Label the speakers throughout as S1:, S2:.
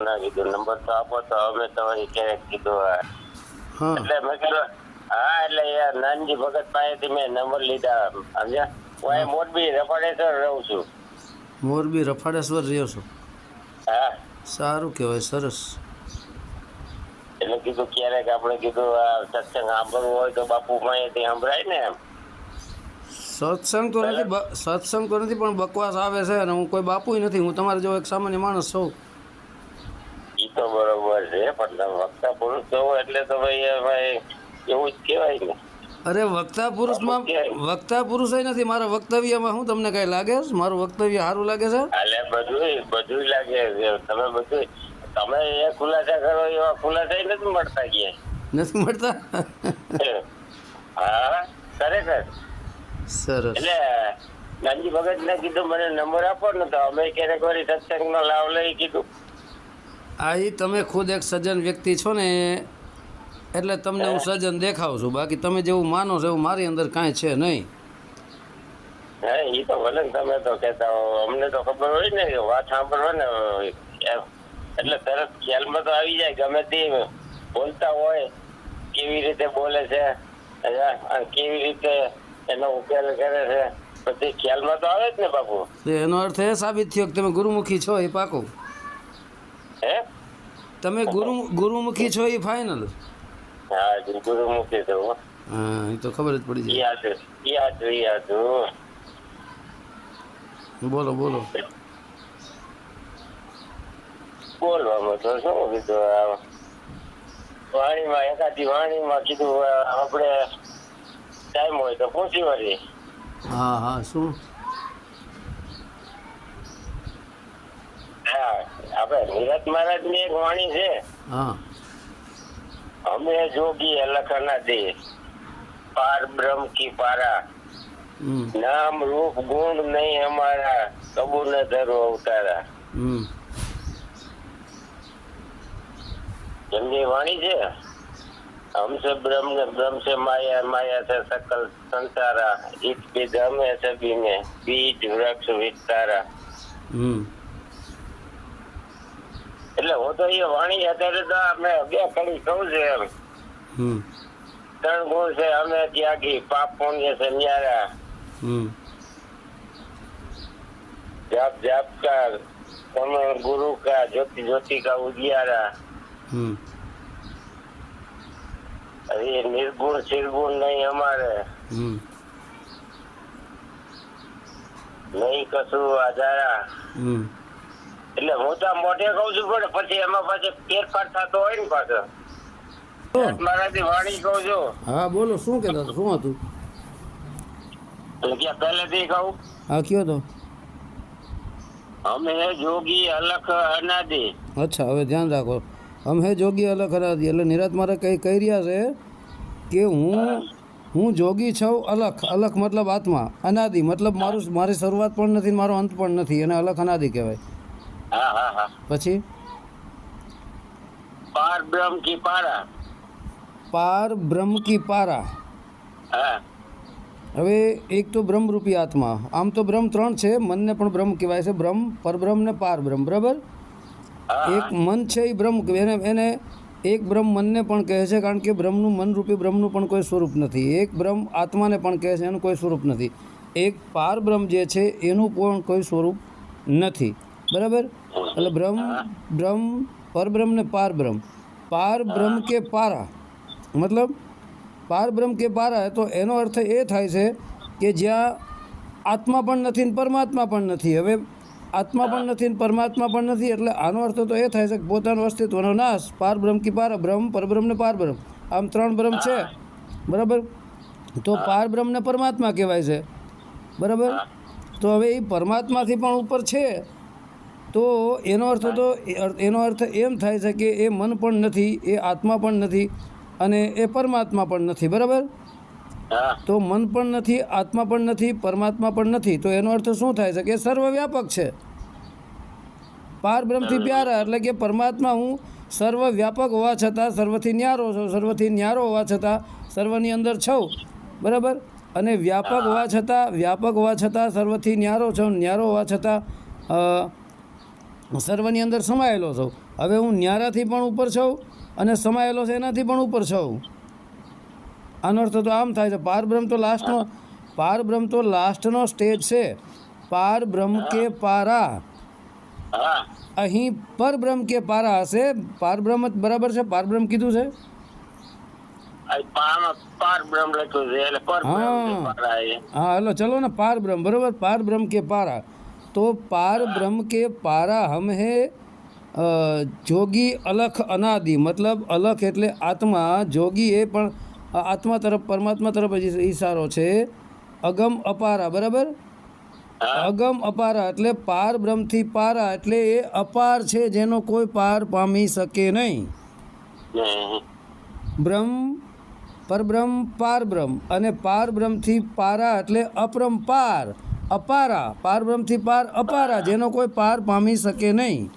S1: ના કીધું. નંબર તો આપો તો અમે તમારી ક્યારેક કીધું હા. એટલે મેં કીધું હા એટલે યાર નાનજી ભગત પાસેથી મેં નંબર લીધા. સમજ્યા? હું અહીં મોરબી રફાડેશ્વર રહું છું.
S2: મોરબી રફાડેશ્વર રહ્યો છું?
S1: હા.
S2: સારું કહેવાય સરસ.
S1: એટલે કીધું ક્યારેક આપણે કીધું આ સત્સંગ સાંભળવું હોય તો બાપુ પાસેથી સંભળાય ને એમ.
S2: સત્સંગ તો નથી સત્સંગ તો નથી પણ બકવાસ આવે છે અને હું કોઈ બાપુય નથી હું તમારે જેવો એક સામાન્ય માણસ છું.
S1: તો બરોબર છે પણ વક્તા પુરુષ છો એટલે તો ભાઈ ભાઈ એવું જ કહેવાય ને.
S2: અરે વક્તા પુરુષમાં વક્તા પુરુષ નથી મારા વક્તવ્યમાં હું તમને કઈ લાગે મારું વક્તવ્ય સારું લાગે છે?
S1: એટલે બધું બધું લાગે છે. તમે બધું તમે એ ખુલાસા કરો એવા ખુલાસા નથી મળતા ક્યાંય.
S2: નથી મળતા?
S1: હા ખરેખર.
S2: સરસ.
S1: એટલે નાનજી ભગત ને કીધું મને નંબર આપો ને તો અમે ક્યારેક વળી સત્સંગ નો લાવ લઈ કીધું.
S2: આ એ તમે ખુદ એક સજ્જન વ્યક્તિ છો ને એટલે તમને હું સજ્જન દેખાઉં છું. બાકી તમે જેવું માનો છો એવું મારી અંદર કાંઈ છે નહીં.
S1: હા એ તો ભલે તમે તો કહેતા હો. અમને તો ખબર હોય ને કે વાત સાંભળવા ને એટલે તરત ખ્યાલમાં તો આવી જાય ગમે તે બોલતા હોય કેવી રીતે બોલે છે કેવી રીતે એનો ઉકેલ કરે છે. બધી ખ્યાલમાં તો આવે જ ને બાપુ.
S2: એનો અર્થ એ સાબિત થયો કે તમે ગુરુમુખી છો એ પાકું.
S1: હે?
S2: તમે ગુરુ ગુરુમુખી છો એ ફાઇનલ
S1: હા ગુરુમુખી છો. હા
S2: એ તો ખબર જ પડી જાય.
S1: યાદ યાદ યાદ.
S2: બોલો બોલો.
S1: બોલવામાં તો શું કીધું વાણીમાં એકાદી વાણીમાં કીધું આપણે ટાઈમ હોય તો પહોંચી વળી.
S2: હા હા શું
S1: હા એમની વાણી છે?
S2: હમ
S1: સે બ્રહ્મ ને બ્રહ્મ સે માયા માયા સે સકલ સંસારા. ઈટ બી ધમે સબી બીજ વૃક્ષ વિસ્તારા.
S2: હમ.
S1: તો એ વાણી અત્યારે તો અમે બે કડી સૌ છે એમ. ત્રણ ગુણ છે અમે ત્યાગી પાપ પુણ્ય છે ન્યારા. જાપ જાપ કા તમે ગુરુ કા જ્યોતિ જ્યોતિ
S2: કા
S1: ઉજિયારા અરે નિર્ગુણ શિરગુણ નહીં
S2: અમારે.
S1: નહીં કશું આધારા એટલે હું તો મોઢે કઉ છું પણ પછી એમાં પાછો ફેરફાર થતો હોય ને પાછો. મારાથી વાણી કઉ છું.
S2: હા બોલો શું કહેતા હતા શું હતું?
S1: ક્યાં પહેલેથી કહું.
S2: હા કયો તો?
S1: અમે જોગી અલખ અનાદિ.
S2: અચ્છા હવે ધ્યાન રાખો. અમે હે જોગી અલગ અનાદી. એટલે નિરાત મારે કઈ કહી રહ્યા છે કે હું હું. જોગી છું અલખ. અલખ મતલબ આત્મા. અનાદિ મતલબ મારું મારી શરૂઆત પણ નથી મારો અંત પણ નથી. એને અલખ અનાદિ કહેવાય.
S1: હા હા હા.
S2: પછી?
S1: પાર બ્રહ્મ કી પારા.
S2: પાર બ્રહ્મ કી પારા.
S1: હા.
S2: હવે એક તો બ્રહ્મરૂપી આત્મા. આમ તો બ્રહ્મ ત્રણ છે મનને પણ બ્રહ્મ કહેવાય છે. બ્રહ્મ પરબ્રહ્મ ને પાર બ્રહ્મ બરાબર? એક મન છે એ બ્રહ્મ એને એને એક બ્રહ્મ મનને પણ કહે છે કારણ કે બ્રહ્મનું મનરૂપી બ્રહ્મનું પણ કોઈ સ્વરૂપ નથી. એક બ્રહ્મ આત્માને પણ કહે છે એનું કોઈ સ્વરૂપ નથી. એક પાર બ્રહ્મ જે છે એનું પણ કોઈ સ્વરૂપ નથી. બરાબર? એટલે બ્રહ્મ બ્રહ્મ પરબ્રહ્મ ને પાર બ્રહ્મ પાર બ્રહ્મ કે પારા. મતલબ પાર બ્રહ્મ કે પારા તો એનો અર્થ એ થાય છે કે જ્યાં આત્મા પણ નથી ને પરમાત્મા પણ નથી. હવે આત્મા પણ નથી ને પરમાત્મા પણ નથી એટલે આનો અર્થ તો એ થાય છે કે પોતાનું અસ્તિત્વનો નાશ. પાર બ્રહ્મ કી પાર બ્રહ્મ પરબ્રહ્મ ને પાર બ્રહ્મ આમ ત્રણ બ્રહ્મ છે. બરાબર? તો પાર બ્રહ્મને પરમાત્મા કહેવાય છે. બરાબર? તો હવે એ પરમાત્માથી પણ ઉપર છે. તો એનો અર્થ તો એનો અર્થ એમ થાય છે કે એ મન પણ નથી એ આત્મા પણ નથી અને એ પરમાત્મા પણ નથી બરાબર? તો મન પણ નથી આત્મા પણ નથી પરમાત્મા પણ નથી તો એનો અર્થ શું થાય છે કે સર્વવ્યાપક છે? પાર બ્રહ્મથી પ્યારા એટલે કે પરમાત્મા હું સર્વવ્યાપક હોવા છતાં સર્વથી ન્યારો છું સર્વથી ન્યારો હોવા છતાં સર્વની અંદર છું બરાબર? અને વ્યાપક હોવા છતાં વ્યાપક હોવા છતાં સર્વથી ન્યારો છું ન્યારો હોવા છતાં સર્વની અંદર સમાયેલો છું. હવે હું ન્યારાથી પણ ઉપર છું અને સમાયેલો છે એનાથી પણ ઉપર છું. આનો અર્થ તો આમ થાય છે પારબ્રહ્મ તો લાસ્ટનો પારબ્રહ્મ તો લાસ્ટનો સ્ટેજ છે. પારબ્રહ્મ કે પારા. અહીં પરબ્રહ્મ કે પારા હશે પારબ્રહ્મ જ બરાબર છે? પારબ્રહ્મ કીધું છે? હા. હા હલો ચલો ને પાર બ્રહ્મ બરોબર? પાર બ્રહ્મ કે પારા. તો પાર બ્રહ્મ કે પારા હમહે જોગી અલખ અનાદિ. મતલબ અલખ એટલે આત્મા જોગી એ પણ આત્મા તરફ પરમાત્મા તરફ જ ઈશારો છે. અગમ અપારા બરાબર? અગમ અપારા એટલે પાર બ્રહ્મથી પારા એટલે એ અપાર છે જેનો કોઈ પાર પામી શકે નહીં.
S1: હમ.
S2: બ્રહ્મ પરબ્રહ્મ પારબ્રહ્મ. અને પારબ્રહ્મથી પારા એટલે અપરંપાર અપારા પારબ્રહ્મથી પાર અપારા જેનો કોઈ પાર પામી શકે નહીં.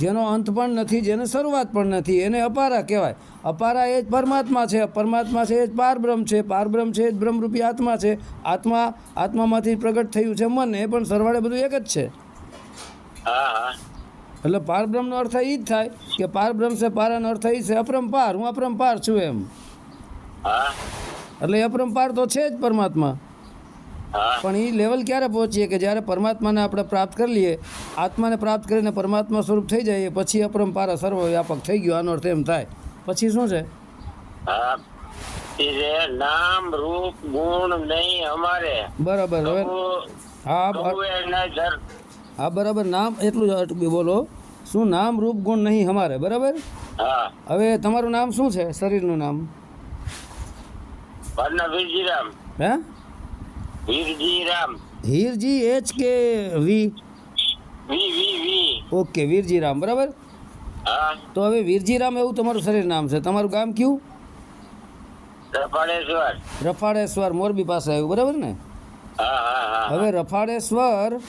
S2: જેનો અંત પણ નથી જેને શરૂઆત પણ નથી એને અપારા કહેવાય. અપારા એ જ પરમાત્મા છે પરમાત્મા છે એ જ પારબ્રહ્મ છે પારબ્રહ્મ છે એ જ બ્રહ્મરૂપી આત્મા છે. આત્મા આત્મામાંથી પ્રગટ થયું છે મન એ પણ સરવાળે બધું એક જ છે. એટલે પારબ્રહ્મનો અર્થ એ જ થાય કે પારબ્રહ્મ છે પારાનો અર્થ એ છે અપરંપાર હું અપરંપાર છું એમ. એટલે અપરંપાર તો છે જ પરમાત્મા. પણ એ લેવલ ક્યારે પહોંચીએ કે જ્યારે પરમાત્માને આપણે પ્રાપ્ત કરી લઈએ આત્માને પ્રાપ્ત કરીને પરમાત્મા સ્વરૂપ થઈ જઈએ પછી સર્વ સર્વવ્યાપક થઈ ગયો આનો અર્થ એમ થાય. પછી શું છે?
S1: હા. નામ રૂપ ગુણ નહીં અમારે.
S2: બરાબર હવે હા હા બરાબર નામ એટલું જ બોલો. શું નામ રૂપ ગુણ નહીં અમારે બરાબર?
S1: હા.
S2: હવે તમારું નામ શું છે? શરીરનું નામ?
S1: વરના વીરજીરામ Ram.
S2: Hirji H K V?
S1: V V V.
S2: Okay વીરજીરામ બરાબર?
S1: હા.
S2: તો હવે વીરજી રામ એવું તમારું શરીર નામ છે. તમારું ગામ કયું?
S1: રફાળેશ્વર
S2: રફાળેશ્વર મોરબી પાસે આવ્યું બરાબર ને?
S1: હા હા હા
S2: હવે રફાળેશ્વર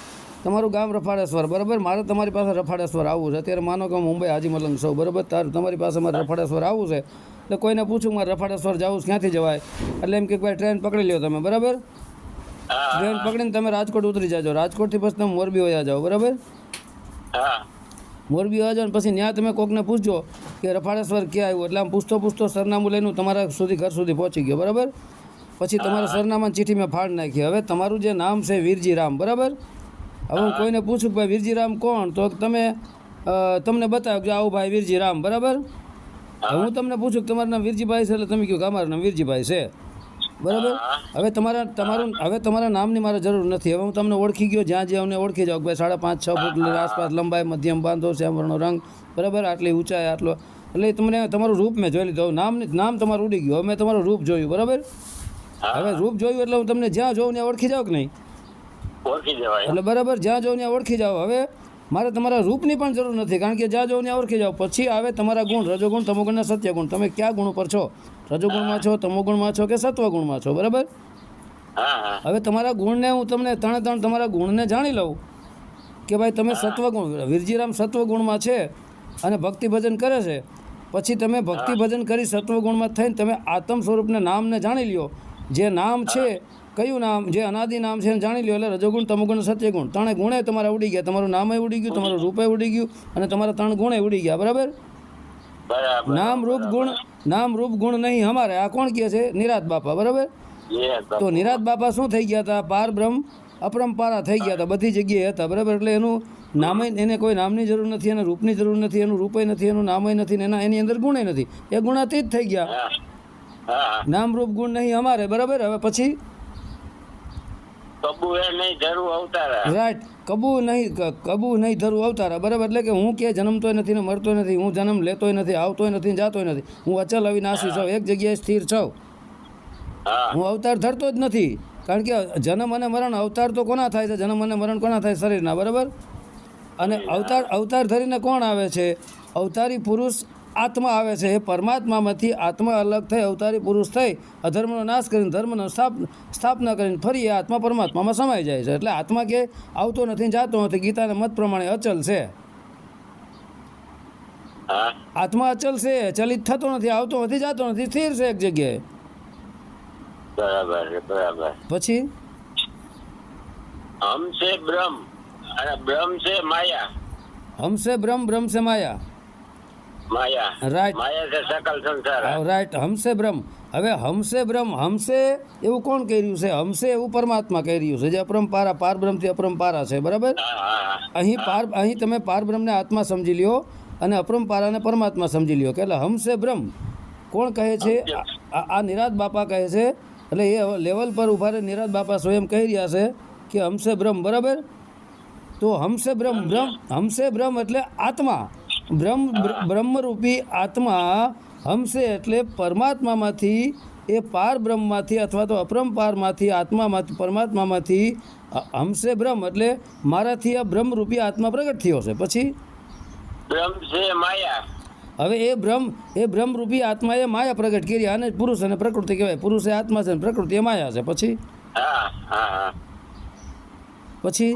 S2: તમારું ગામ રફાળેશ્વર બરાબર? મારે તમારી પાસે રફાળેશ્વર આવવું છે. અત્યારે માનો કે મુંબઈ હાજી મલંગ છું બરાબર? તાર તમારી પાસે મારે રફાળેશ્વર આવવું છે. એટલે કોઈને પૂછું મારે રફાળેશ્વર જવું ક્યાંથી જવાય? એટલે એમ કે ભાઈ ટ્રેન પકડી લ્યો તમે બરાબર? ટ્રેન પકડીને તમે રાજકોટ ઉતરી જાજો. રાજકોટથી પછી તમે મોરબી વયા જાઓ બરાબર? મોરબી વયા જાઓ પછી ત્યાં તમે કોકને પૂછજો કે રફાળેશ્વર ક્યાં આવ્યું? એટલે આમ પૂછતો પૂછતો સરનામું લઈને તમારા સુધી ઘર સુધી પહોંચી ગયો બરાબર? પછી તમારા સરનામાની ચીઠી મેં ફાળ નાખી. હવે તમારું જે નામ છે વીરજી રામ બરાબર? હવે હું કોઈને પૂછું કે ભાઈ વીરજી રામ કોણ? તો તમે તમને બતાવ્યું કે આવું ભાઈ વીરજી રામ બરાબર હું તમને પૂછું કે તમારું નામ વીરજીભાઈ છે એટલે તમે કહ્યું કે અમારું નામ વીરજીભાઈ છે. બરાબર? હવે તમારા તમારું હવે તમારા નામની મારે જરૂર નથી. હવે હું તમને ઓળખી ગયો જ્યાં જ્યાં અમને ઓળખી જાઉં. ભાઈ સાડા પાંચ છ ફૂટ આસપાસ લંબાઈ મધ્યમ બાંધો શ્યામ રંગ. બરાબર? આટલી ઊંચાઈ આટલો. એટલે તમને તમારું રૂપ મેં જોઈ લીધું. નામ નામ તમારું ઉડી ગયું. હવે મેં તમારું રૂપ જોયું. બરાબર? હવે રૂપ જોયું એટલે હું તમને જ્યાં જોઉં ત્યાં ઓળખી જાઉં કે નહીં?
S1: ઓળખી જવાય.
S2: એટલે બરાબર જ્યાં જોઉં ત્યાં ઓળખી જાઓ. હવે મારે તમારા રૂપની પણ જરૂર નથી. કારણ કે જ્યાં જોઉં ત્યાં ઓળખી જાઓ. પછી આવે તમારા ગુણ રજોગુણ તમોગુણના સત્ય સત્યગુણ. તમે કયા ગુણ ઉપર છો? રજોગુણમાં છો તમોગુણમાં છો કે સત્વગુણમાં છો? બરાબર? હવે તમારા ગુણને હું તમને ત્રણે ત્રણ તમારા ગુણને જાણી લઉં કે ભાઈ તમે સત્વગુણ વિરજીરામ સત્વગુણમાં છે અને ભક્તિ ભજન કરે છે. પછી તમે ભક્તિ ભજન કરી સત્વગુણમાં થઈને તમે આત્મ સ્વરૂપને નામને જાણી લ્યો. જે નામ છે કયું નામ? જે અનાદિ નામ છે એને જાણી લ્યો. એટલે રજોગુણ તમોગુણ સત્યગુણ. ત્રણે ગુણે તમારા ઉડી ગયા. તમારું નામે ઉડી ગયું તમારું રૂપે ઉડી ગયું અને તમારા ત્રણ ગુણે ઉડી ગયા. બરાબર? નામ રૂપ ગુણ નામ રૂપ ગુણ નહીં. અમારે. આ કોણ કહે છે? નિરાત બાપા બરાબર? તો નિરાત બાપા શું થઈ ગયા હતા? પાર બ્રહ્મ અપરંપારા થઈ ગયા હતા. બધી જગ્યાએ હતા બરાબર? એટલે એનું નામે એને કોઈ નામની જરૂર નથી એને રૂપની જરૂર નથી એનું રૂપે નથી એનું નામય નથી એના એની અંદર ગુણે નથી. એ ગુણાતીત થઈ ગયા. નામ રૂપ ગુણ નહીં અમારે બરાબર? હવે પછી? રાઈટ. કબુ નહીં કબૂ નહીં ધરું અવતારા. બરાબર એટલે કે હું કે જન્મતોય નથી ને મરતોય નથી હું જન્મ લેતોય નથી આવતોય નથી જાતોય નથી. હું અચલ અવિનાશી છું. એક જગ્યાએ સ્થિર છું. હું. અવતાર ધરતો જ નથી. કારણ કે જન્મ અને મરણ અવતાર તો કોના થાય છે? જન્મ અને મરણ કોના થાય? શરીરના. બરાબર? અને અવતાર અવતાર ધરીને કોણ આવે છે? અવતારી પુરુષ આત્મા આવે છે. એ પરમાત્મામાંથી આત્મા અલગ થઈ અવતારી પુરુષ થઈ અધર્મનો નાશ કરીને ધર્મનો સ્થાપ સ્થાપના કરીને ફરી એ આત્મા પરમાત્મામાં સમાઈ જાય છે. એટલે આત્મા કે આવતો નથી જાતો નથી ગીતાના મત પ્રમાણે અચલ છે. આત્મા અચલ છે ચલિત થતો નથી આવતો નથી જાતો નથી સ્થિર છે એક જગ્યાએ.
S1: બરાબર બરાબર.
S2: પછી?
S1: હમ છે બ્રહ્મ અને બ્રહ્મ છે માયા.
S2: હમસે બ્રહ્મ બ્રહ્મ સે માયા
S1: માયા.
S2: રાઈટ. રાઈટ. હમસે બ્રહ્મ. હવે હમસે બ્રહ્મ હમસે એવું કોણ કહી રહ્યું છે? હમસે એવું પરમાત્મા કહી રહ્યું છે જે અપરંપારા પાર બ્રહ્મથી અપરંપારા છે બરાબર. અહીં પાર અહીં તમે પાર બ્રહ્મને આત્મા સમજી લ્યો અને અપરંપારાને પરમાત્મા સમજી લ્યો. કે એટલે હમસે બ્રહ્મ. કોણ કહે છે? આ આ નિરાત બાપા કહે છે. એટલે એ લેવલ પર ઊભા રહે નિરાત બાપા સ્વયં કહી રહ્યા છે કે હમસે બ્રહ્મ બરાબર? તો હમસે બ્રહ્મ બ્રહ્મ હમસે બ્રહ્મ એટલે આત્મા. બ્રહ્મ બ્રહ્મરૂપી આત્મા હમશે એટલે પરમાત્મામાંથી એ પાર બ્રહ્મમાંથી અથવા તો અપરંપારમાંથી આત્મામાંથી પરમાત્મામાંથી હમશે બ્રહ્મ એટલે મારાથી આ બ્રહ્મરૂપી આત્મા પ્રગટ થયો છે. પછી?
S1: બ્રહ્મ છે માયા.
S2: હવે એ બ્રહ્મ એ બ્રહ્મરૂપી આત્માએ માયા પ્રગટ કરી અને પુરુષ અને પ્રકૃતિ કહેવાય. પુરુષ એ આત્મા છે અને પ્રકૃતિ એ માયા છે. પછી?
S1: હા હા.
S2: પછી?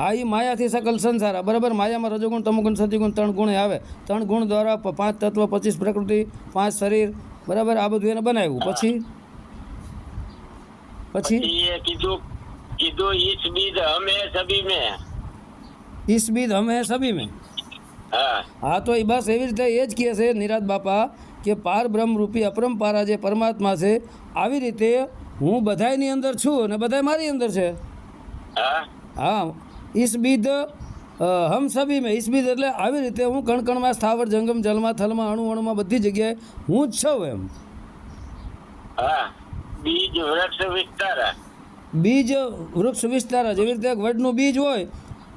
S2: હા એ માયાથી સકલ સંસાર. બરાબર માયામાં રજોગુણ તમોગુણ સતિગુણ ત્રણ ગુણ આવે. ત્રણ ગુણ દ્વારા પાંચ તત્વ પચીસ પ્રકૃતિ પાંચ શરીર. બરાબર આ બધું એને બનાવ્યું. પછી? પછી?
S1: કીધું કીધું ઈસ બીજ અમે સભી મેં.
S2: ઈસ બીદ હમે સભી મેં?
S1: હા.
S2: તો એ બસ એવી રીતે એ જ કહે છે નિરાજ બાપા કે પાર બ્રહ્મરૂપી અપરંપારા જે પરમાત્મા છે આવી રીતે હું બધાયની અંદર છું અને બધાય મારી અંદર છે.
S1: હા?
S2: હા ઈસ બીદ અ, હમ સભી મેં ઈસબીદ એટલે આવી રીતે હું કણકણમાં સ્થાવર જંગમ જલમાં થલમાં અણુ અણુમાં બધી જગ્યાએ હું જ છું એમ.
S1: બીજ વૃક્ષ વિસ્તાર.
S2: બીજ વૃક્ષ વિસ્તાર જેવી રીતે એક વડનું બીજ હોય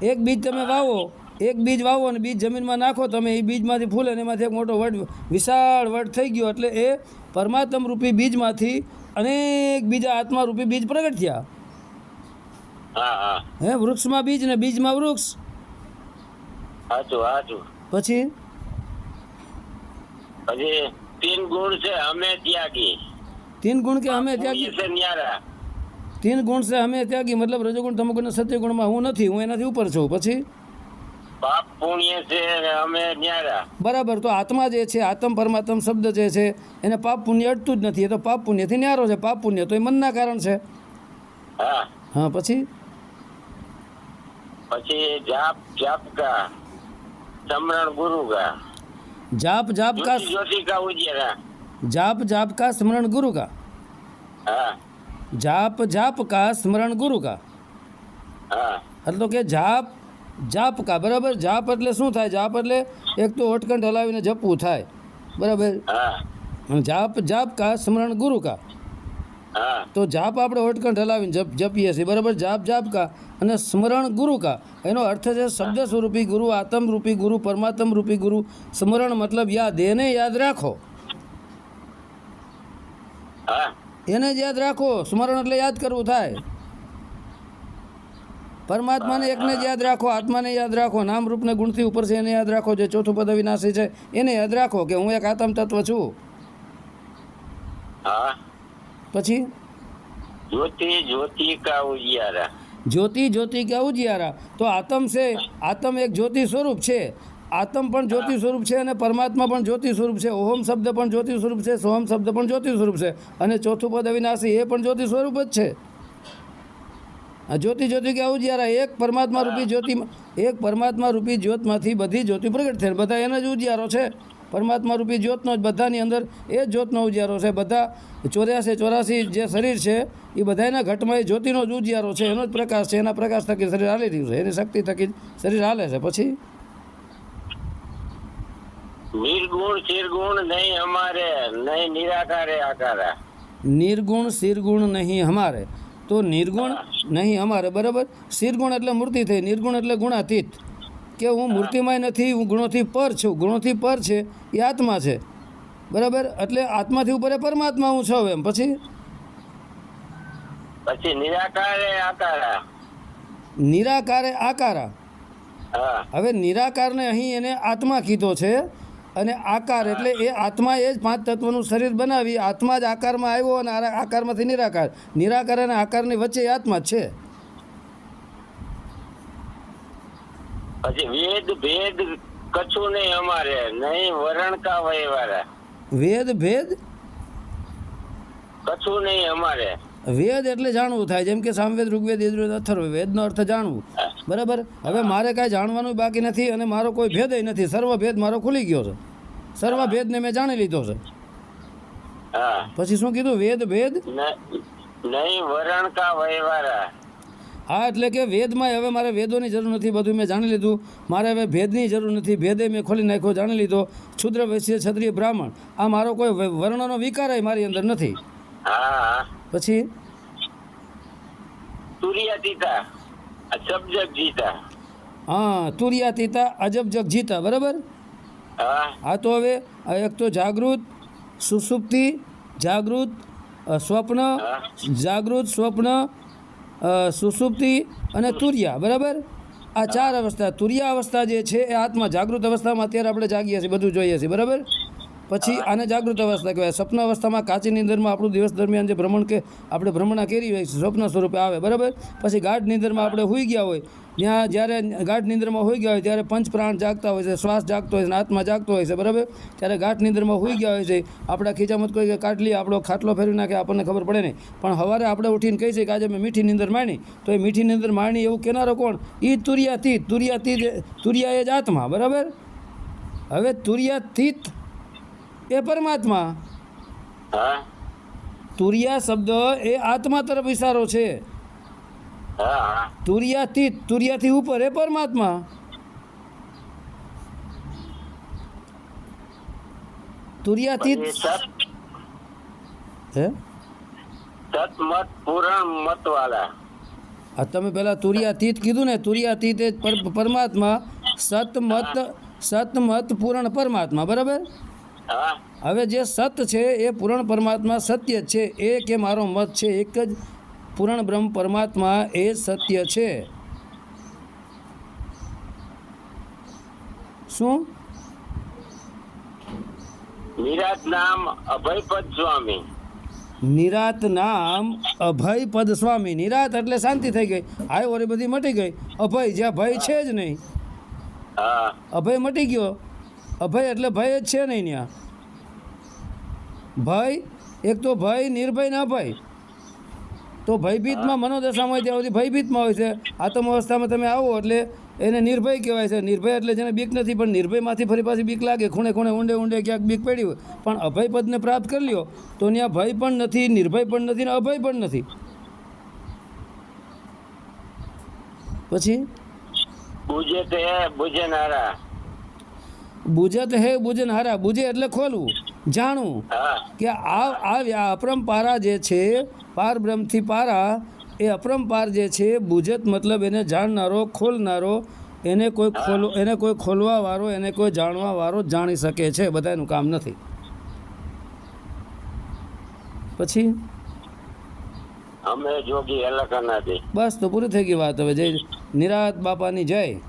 S2: એક બીજ તમે વાવો એક બીજ વાવો અને બીજ જમીનમાં નાખો તમે એ બીજમાંથી ફૂલે અને એમાંથી એક મોટો વડ વિશાળ વડ થઈ ગયો એટલે એ પરમાત્મ રૂપી બીજમાંથી અનેક બીજા આત્મા રૂપી બીજ પ્રગટ થયા
S1: હા હા.
S2: હે વૃક્ષમાં બીજ ને બીજમાં વૃક્ષ? પછી?
S1: પછી તીન ગુણ છે અમે ત્યાગી.
S2: તીન ગુણ કે અમે ત્યાગી?
S1: છે ન્યારા.
S2: તીન ગુણ છે અમે ત્યાગી. મતલબ રજોગુણ તમોગુણ સત્ય સત્યગુણમાં હું નથી હું એનાથી ઉપર છું. પછી?
S1: પાપ પુણ્ય છે અમે ન્યારા.
S2: બરાબર તો આત્મા જે છે આત્મ પરમાત્મ શબ્દ જે છે એને પાપ પુણ્ય અટતું જ નથી. એ તો પાપ પુણ્યથી ન્યારો છે પાપ પુણ્ય તો એ મનના કારણ છે.
S1: હા.
S2: હા પછી?
S1: પછી જાપ જાપ કા સમરણ ગુરુ કા.
S2: જાપ જાપ કા
S1: જ્યોતિ જ્યોતિ કા ઉજ્જરા
S2: જાપ જાપ કા સ્મરણ ગુરુ કા?
S1: હા.
S2: જાપ જાપ કા સ્મરણ ગુરુ કા?
S1: હા.
S2: એટલે તો કે જાપ જાપ કા બરાબર? જાપ એટલે શું થાય? જાપ એટલે એક તો હોટકંઠ હલાવીને જપવું થાય. બરાબર?
S1: હા.
S2: અને જાપ જાપ કા સ્મરણ ગુરુ કા?
S1: હા
S2: તો જાપ આપણે હોટકંઠ હલાવીને જપ જપીએ છીએ. બરાબર? જાપ જાપ કા? અને સ્મરણ ગુરુ કા? એનો અર્થ છે શબ્દ સ્વરૂપી ગુરુ આત્મ રૂપી ગુરુ પરમાત્મ રૂપી ગુરુ. સ્મરણ મતલબ યાદ. એને યાદ રાખો. એને જ યાદ રાખો. સ્મરણ એટલે યાદ કરવું થાય. પરમાત્માને એકને જ યાદ રાખો આત્માને યાદ રાખો નામ રૂપને ગુણથી ઉપર છે એને યાદ રાખો. જે ચોથું પદ વિનાશી છે એને યાદ રાખો કે હું એક આત્મ તત્વ છું.
S1: હા.
S2: પછી?
S1: જ્યોતિ જ્યોતિ કા ઉજિયારા?
S2: જ્યોતિ જ્યોતિ કા ઉજિયારા? તો આત્મ છે આત્મ એક જ્યોતિ સ્વરૂપ છે. આત્મ પણ જ્યોતિ સ્વરૂપ છે અને પરમાત્મા પણ જ્યોતિ સ્વરૂપ છે. ઓહમ શબ્દ પણ જ્યોતિ સ્વરૂપ છે સોહમ શબ્દ પણ જ્યોતિ સ્વરૂપ છે. અને ચોથું પદ અવિનાશી એ પણ જ્યોતિ સ્વરૂપ જ છે. જ્યોતિ જ્યોતિ કે ઉજિયારા? એક પરમાત્મા રૂપી જ્યોતિ એક પરમાત્મા રૂપી જ્યોતમાંથી બધી જ્યોતિ પ્રગટ થઈ બધા એનો જ ઉજિયારો છે. પરમાત્મા રૂપી જ્યોતનો જ બધાની અંદર એ જ જ્યોતનો ઉજારો છે. બધા ચોર્યાસી ચોરાસી જે શરીર છે એ બધાના ઘટમાં એ જ્યોતિનો જ ઉજારો છે. એનો જ પ્રકાશ છે. એના પ્રકાશ થકી શરીર હાલી રહ્યું છે. એની શક્તિ થકી શરીર હાલે છે. પછી?
S1: નિર્ગુણ શિરગુણ નહીં અમારે. નહીં નિરાકારે આકારા.
S2: નિર્ગુણ શિરગુણ નહીં અમારે. તો નિર્ગુણ નહીં અમારે. બરાબર? શિરગુણ એટલે મૂર્તિ થઈ. નિર્ગુણ એટલે ગુણાતીત. કે હું મૂર્તિમાય નથી હું ગુણોથી પર છું. ગુણોથી પર છે એ આત્મા છે. બરાબર? એટલે આત્માથી ઉપર પરમાત્મા હું છું એમ. પછી?
S1: પછી નિરાકારે આકારા.
S2: નિરાકારે આકારા. હવે નિરાકારને અહીં એને આત્મા કીધો છે અને આકાર એટલે એ આત્મા એ જ પાંચ તત્વનું શરીર બનાવી આત્મા જ આકારમાં આવ્યો અને આકારમાંથી નિરાકાર. નિરાકાર અને આકારની વચ્ચે આત્મા જ છે.
S1: પછી વેદ ભેદ કછું નહીં અમારે. નહીં વરણ કા વયવારા
S2: વેદ ભેદ?
S1: કછું નહીં અમારે.
S2: વેદ એટલે જાણવું થાય. જેમ કે સામવેદ ઋગ્વેદ યજુર્વેદ અથર્વ. વેદનો અર્થ જાણવું. બરાબર? હવે મારે કાંઈ જાણવાનું બાકી નથી અને મારો કોઈ ભેદય નથી. સર્વ ભેદ મારો ખુલી ગયો છે. સર્વ ભેદને મેં જાણી લીધો છે.
S1: હા.
S2: પછી શું કીધું? વેદ ભેદ?
S1: નહીં વરણ કા વહેવારા
S2: હા એટલે કે વેદમાં હવે મારે વેદોની જરૂર નથી બધું મેં જાણી લીધું. મારે હવે ભેદની જરૂર નથી. ભેદે મેં ખોલી નાખ્યો જાણી લીધો. શુદ્ર વૈશ્ય ક્ષત્રિય બ્રાહ્મણ. આ મારો કોઈ વર્ણનો વિકાર મારી અંદર નથી. પછી?
S1: તુરિયાતીતા સબજક જીતા.
S2: હા તુર્યાતીતા અજબ જગ જીતા બરાબર?
S1: હા.
S2: તો હવે એક તો જાગૃત સુસુપ્તિ જાગૃત સ્વપ્ન જાગૃત સ્વપ્ન સુસુપ્તિ અને તુર્યા, બરાબર? આ ચાર અવસ્થા, તુર્યા અવસ્થા જે છે, એ આત્મા જાગૃત અવસ્થામાં અત્યારે આપણે જાગીએ છીએ, બધું જોઈએ છીએ, બરાબર? પછી આને જાગૃત અવસ્થા કહેવાય. સ્વપ્ન અવસ્થામાં કાચી નિંદરમાં આપણું દિવસ દરમિયાન જે ભ્રમણ કે આપણે ભ્રમણા કરી હોય, સ્વપ્ન સ્વરૂપે આવે, બરાબર? પછી ગાઢ નિંદરમાં આપણે હોઈ ગયા હોય ત્યાં જ્યારે ગાઢ નિંદ્રમાં હોઈ ગયા હોય ત્યારે પંચ પ્રાણ જાગતા હોય છે શ્વાસ જાગતો હોય છે આત્મા જાગતો હોય છે બરાબર? ત્યારે ગાઢ નિંદ્રમાં હોઈ ગયા હોય છે આપણા ખીચામત કોઈ કે કાટલી આપણો ખાટલો ફેરવી નાખે આપણને ખબર પડે નહીં. પણ સવારે આપણે ઉઠીને કહી છે કે આજે મેં મીઠી નિંદર માણી. તો એ મીઠી નિંદર માણી એવું કહેનારો કોણ? એ તુર્યાતીત તુર્યાતીત તુર્યા એ જ આત્મા બરાબર? હવે તુર્યાતીત એ પરમાત્મા. તુરિયા શબ્દ એ આત્મા તરફ ઇશારો છે. તુરિયાતીત તુરિયાથી ઉપર હે પરમાત્મા? હે?
S1: સતમત પૂરણ
S2: આ તમે પહેલાં તુરિયાતીત કીધું ને તુરિયાતીત એ પરમાત્મા સતમત સતમત પૂરણ પરમાત્મા બરાબર? હવે જે સત છે એ પૂરણ પરમાત્મા સત્ય છે. એ કે મારો મત છે એક જ પૂર્ણ બ્રહ્મ પરમાત્મા એ સત્ય છે. શું?
S1: નિરાત નામ અભયપદ સ્વામી.
S2: નિરાત નામ અભય પદ સ્વામી. નિરાત એટલે શાંતિ થઈ ગઈ. આય ઓરી બધી મટી ગઈ. અભય જ્યાં ભય છે જ નહીં. અભય મટી ગયો. અભય એટલે ભય જ છે નહીં ત્યાં ભય એક તો ભય નિર્ભય ના અભય તો ભયભીતમાં મનોદશામાં હોય ત્યાં સુધી ભયભીતમાં હોય છે. આત્મ અવસ્થામાં તમે આવો એટલે એને નિર્ભય કહેવાય છે. નિર્ભય એટલે જેને બીક નથી પણ નિર્ભયમાંથી ફરી પાછી બીક લાગે. ખૂણે ખૂણે ઊંડે ઊંડે ક્યાંક બીક પડી હોય. પણ અભય પદને પ્રાપ્ત કરી લ્યો તો ત્યાં ભય પણ નથી નિર્ભય પણ નથી ને અભય પણ નથી. પછી?
S1: બુજે તે બુજનારા
S2: બુજત હે બુજન હારા બુજે એટલે ખોલવું. જાણવું
S1: હા.
S2: કે આ આ અપરંપારા જે છે પાર બ્રહ્મથી પારા એ અપરંપાર જે છે બુજત મતલબ એને જાણનારો ખોલનારો એને કોઈ ખોલ એને કોઈ ખોલવા વાળો એને કોઈ જાણવા વાળો જાણી શકે છે બધાનું કામ નથી. પછી?
S1: અમે જોગી અલગ
S2: બસ તો પૂરી થઈ ગઈ વાત હવે જય નિરાત બાપાની જય.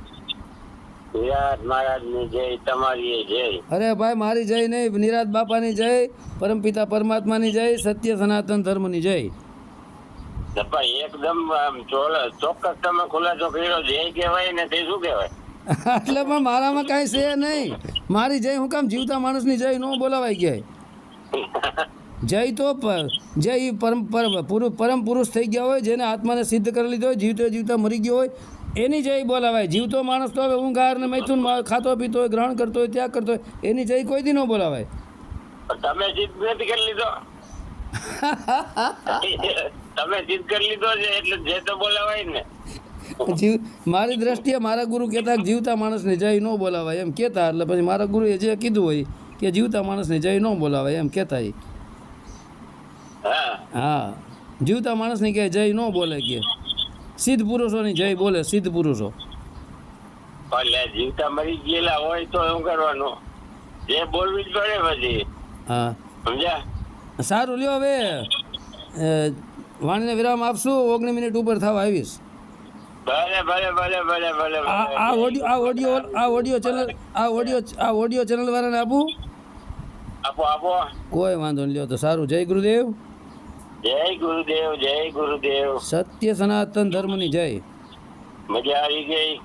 S1: વિરાટ જય તમારી જય.
S2: અરે ભાઈ મારી જય નહીં નિરાત બાપાની જય પરમપિતા પરમાત્માની જય સત્ય સનાતન ધર્મની જય.
S1: એકદમ ચોક્કસ તમે ખુલાસો કર્યો જય કહેવાય ને તે શું કહેવાય?
S2: એટલે પણ મારામાં કાંઈ છે નહીં. મારી જય હું કામ જીવતા માણસની જય ન બોલાવાય ક્યાંય. જય તો જય પરમ પર- પુરુ પરમ પુરુષ થઈ ગયા હોય જેને આત્માને સિદ્ધ કરી લીધો હોય જીવતો જીવતા મરી ગયો હોય એની જય બોલાવાય. જીવતો માણસ તો હવે ઊંઘાર ને મૈથુન ખાતો પીતો હોય ગ્રહણ કરતો હોય ત્યાગ કરતો હોય એની જય કોઈ દી ન બોલાવાય.
S1: તમે જીત નથી કરી લીધો. તમે જીત કરી લીધો છે એટલે જે તો બોલાવાય ને.
S2: જીવ મારી દ્રષ્ટિએ મારા ગુરુ કહેતા જીવતા માણસને જય ન બોલાવાય એમ કહેતા એટલે પછી મારા ગુરુએ જે કીધું હોય કે જીવતા માણસને જય ન બોલાવાય એમ કહેતા
S1: હા.
S2: હા. જીવતા માણસની કે જય ન બોલે કે. સિદ્ધ પુરુષોની જય બોલે સિદ્ધ પુરુષો.
S1: જીવતા મરી ગયેલા હોય તો શું કરવાનું? જે બોલવી જ પડે પછી.
S2: હા.
S1: સમજ્યા?
S2: સારું લ્યો હવે. વાણીને વિરામ આપશું ઓગણી મિનિટ ઉપર થવા આવીશ.
S1: ભલે ભલે ભલે ભલે ભલે
S2: આ આ ઓડિયો આ ઓડિયો આ ઓડિયો ચેનલ આ ઓડિયો આ ઓડિયો ચેનલ વાળાને આપું?
S1: આપો આપો.
S2: કોઈ વાંધો નહીં લ્યો તો સારું. જય ગુરુદેવ.
S1: જય ગુરુદેવ જય ગુરુદેવ.
S2: સત્ય સનાતન ધર્મની જય.
S1: મજા આવી ગઈ.